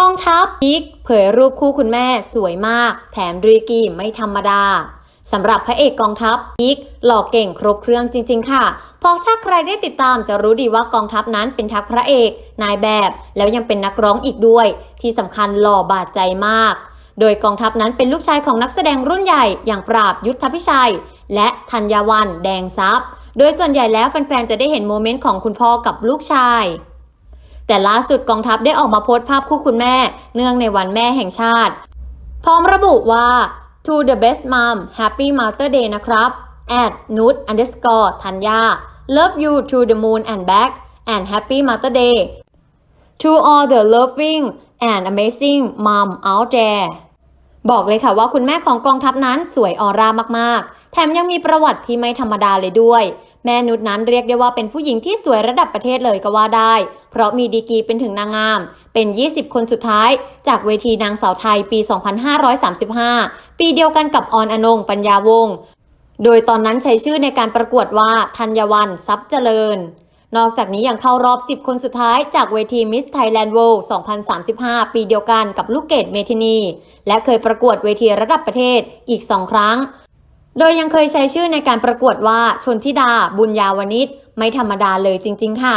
กองทัพพีคเผยรูปคู่คุณแม่สวยมาก แถมรีกีไม่ธรรมดาสำหรับพระเอกกองทัพพีคหล่อเก่งครบเครื่องจริง ๆ ค่ะ เพราะถ้าใครได้ติดตามจะรู้ดีว่ากองทัพนั้นเป็นทักพระเอก นายแบบ แล้วยังเป็นนักร้องอีกด้วย ที่สำคัญหล่อบาดใจมาก โดยกองทัพนั้นเป็นลูกชายของนักแสดงรุ่นใหญ่อย่างปราบยุทธพิชัย และธัญวันแดงซับโดยส่วนใหญ่แล้วแฟนๆจะได้เห็นโมเมนต์ของคุณพ่อกับลูกชาย แต่ล่าสุดกองทัพได้ออกมาโพสต์ภาพคู่คุณแม่ เนื่องในวันแม่แห่งชาติ พร้อมระบุว่า to the best mom happy mother day นะครับ at nude underscore ธัญญา love you to the moon and back and happy mother day to all the loving and amazing mom out there บอกเลยค่ะว่าคุณแม่ของกองทัพนั้นสวยออร่ามากๆ แถมยังมีประวัติที่ไม่ธรรมดาเลยด้วย แม่นุชนั้นเรียกได้ว่าเป็นผู้หญิงที่สวยระดับประเทศเลยก็ว่าได้ เพราะมีดีกรีเป็นถึงนางงาม เป็น 20 คนสุดท้าย จากเวทีนางสาวไทยปี 2535 ปีเดียวกันกับออนอนง ปัญญาวงศ์ โดยตอนนั้นใช้ชื่อในการประกวดว่าธัญวันทรัพย์เจริญ นอกจากนี้ยังเข้ารอบ 10 คนสุดท้ายจากเวที Miss Thailand World 2035 ปีเดียวกันกับลูกเกดเมทินี และเคยประกวดเวทีระดับประเทศอีก2ครั้ง โดยยังเคยใช้ชื่อในการประกวดว่าชนทิดาบุญญาวนิชไม่ธรรมดาเลยจริง ๆ ค่ะ